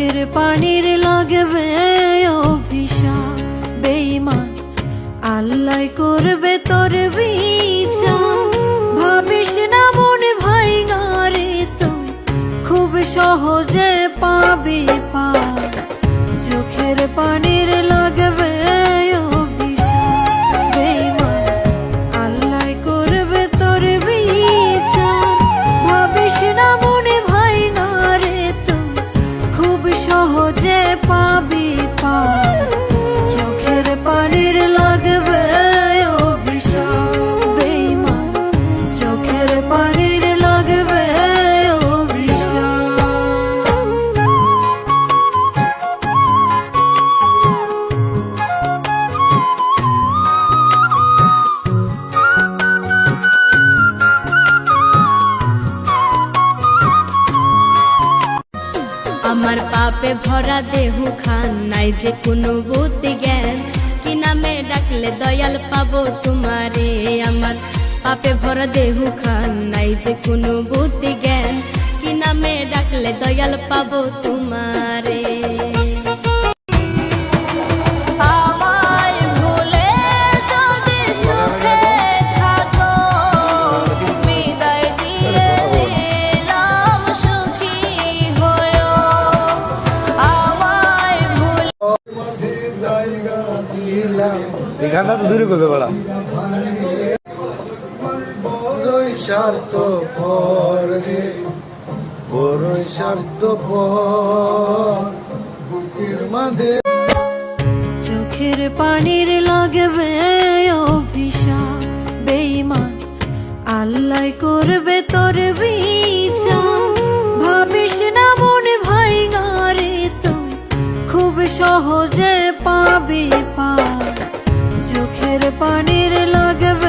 চোখের পানির লাগবে অভিশাপ বেইমান আল্লাহ করবে তোর বিচার। ভাবিস না মনে ভাই গারে তো খুব সহজে সহজে পাবি পা চোখের পানির আমার পাপে ভরা দেহু খান নাই যে কোনো বুদ্ধি জ্ঞান। কি নামে ডাকলে দয়াল পাবো তোমারে? আমার পাপে ভরা দেহু খান নাই যে কোনো বুদ্ধি জ্ঞান। কি নামে ডাকলে দয়াল পাবো তোমারে? এই গানটা তো দূরে করবে বলা। স্বার্থ পর রে বড়ই স্বার্থ পর বুকের মাঝে। চোখের পানির লাগবে অভিশাপ বেইমান আল্লাহ করবে তোর বিচার। ভাবিস না মনে ভাই গারে তুই খুব সহজে চোখের পানির লাগবে।